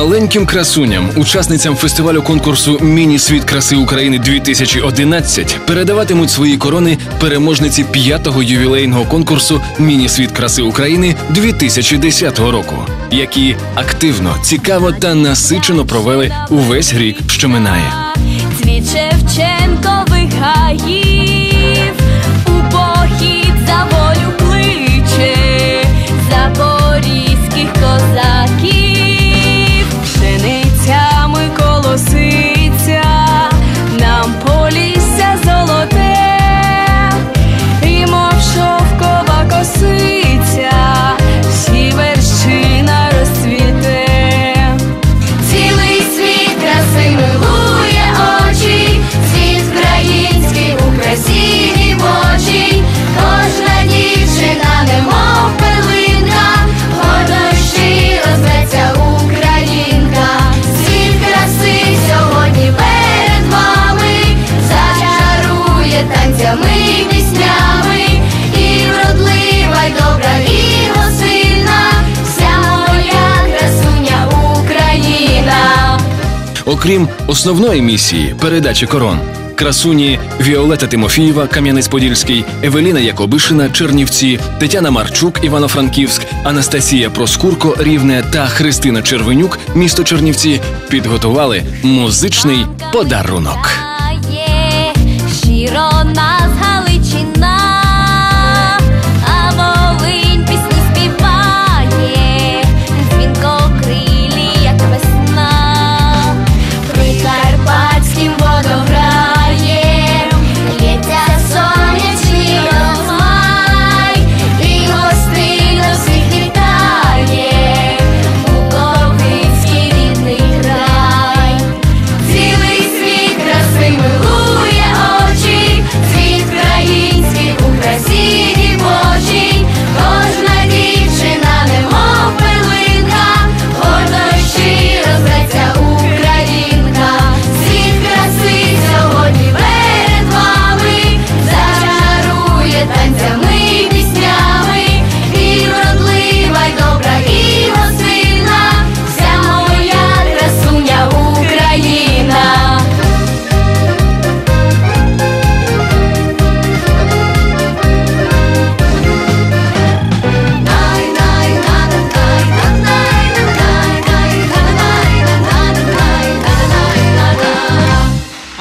Маленьким красуням, учасницям фестивалю конкурсу Міні світ краси України 2011 передаватимуть свої корони переможниці п'ятого ювілейного конкурсу Міні світ краси України 2010 року, які активно, цікаво та насичено провели увесь рік, що минає. Цвіт Окрім основної місії передачі корон. Красуні Віолета Тимофієва, Кам'янець-Подільський, Евеліна Якобишина, Чернівці, Тетяна Марчук, Івано-Франківськ, Анастасія Проскурко, Рівне та Христина Червенюк, місто Чернівці, підготували музичний подарунок.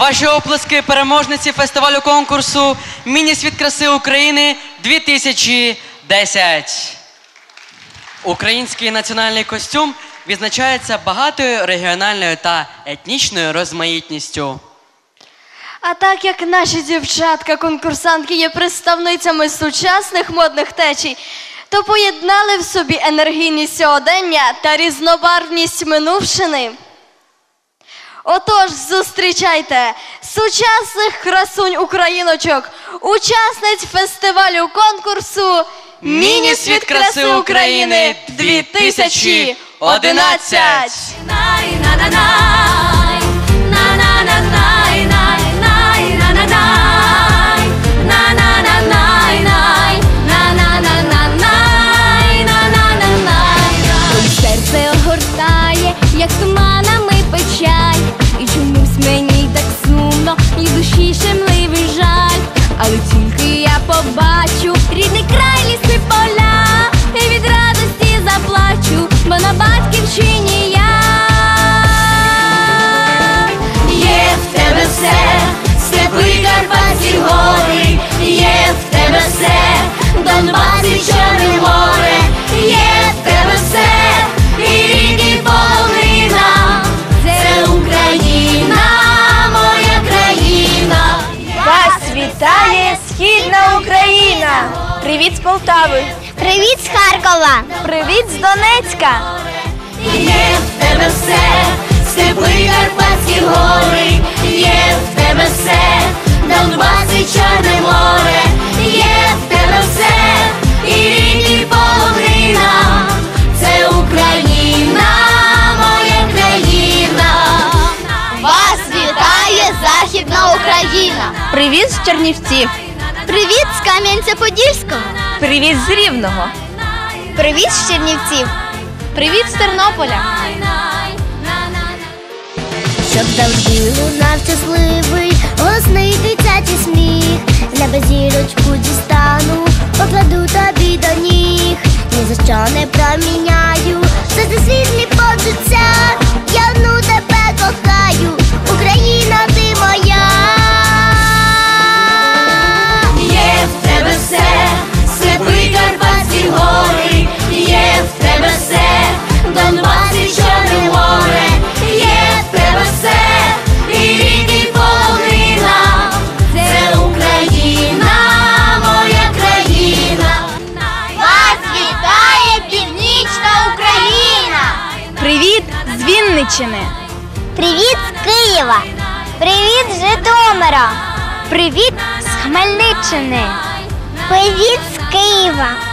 Ваші оплески переможниці фестивалю конкурсу Міні-світ краси України 2010. Український національний костюм відзначається багатою регіональною та етнічною розмаїтністю. А так як наші дівчатка-конкурсантки є представницями сучасних модних течій, то поєднали в собі енергійність сьогодення та різнобарвність минувшини. Отож, зустрічайте сучасних красунь україночок, учасниць фестивалю конкурсу Міні-світ краси України 2011. Серце огортає, як туманами душі щемливий жаль. Але тільки я побачу рідний край ліси поля, і від радості заплачу, бо на батьківщині я. Є в тебе все, степи Карпатські гори, є в тебе все, Донбас і Чорне море, Полтави! Привіт з Харкова! Привіт з Донецька! Є в тебе все, степи Карпатські гори, є в тебе все, Донбас і Чорне море, є в тебе все, і рідні полонина, це Україна, моя країна. Вас вітає Західна Україна. Привіт з Чернівців! Привіт з Кам'янця-Подільського. Привіт з Рівного! Привіт з Чернівців. Привіт з Тернополя! щоб завжди лунав щасливий, голосний дитячий сміх. З неба зірочку дістану, покладу тобі до ніг. Ні за що не проміняю, все це світлі почуття. З Вінничини! Привіт з Києва! Привіт з Житомира! Привіт з Хмельниччини! Привіт з Києва!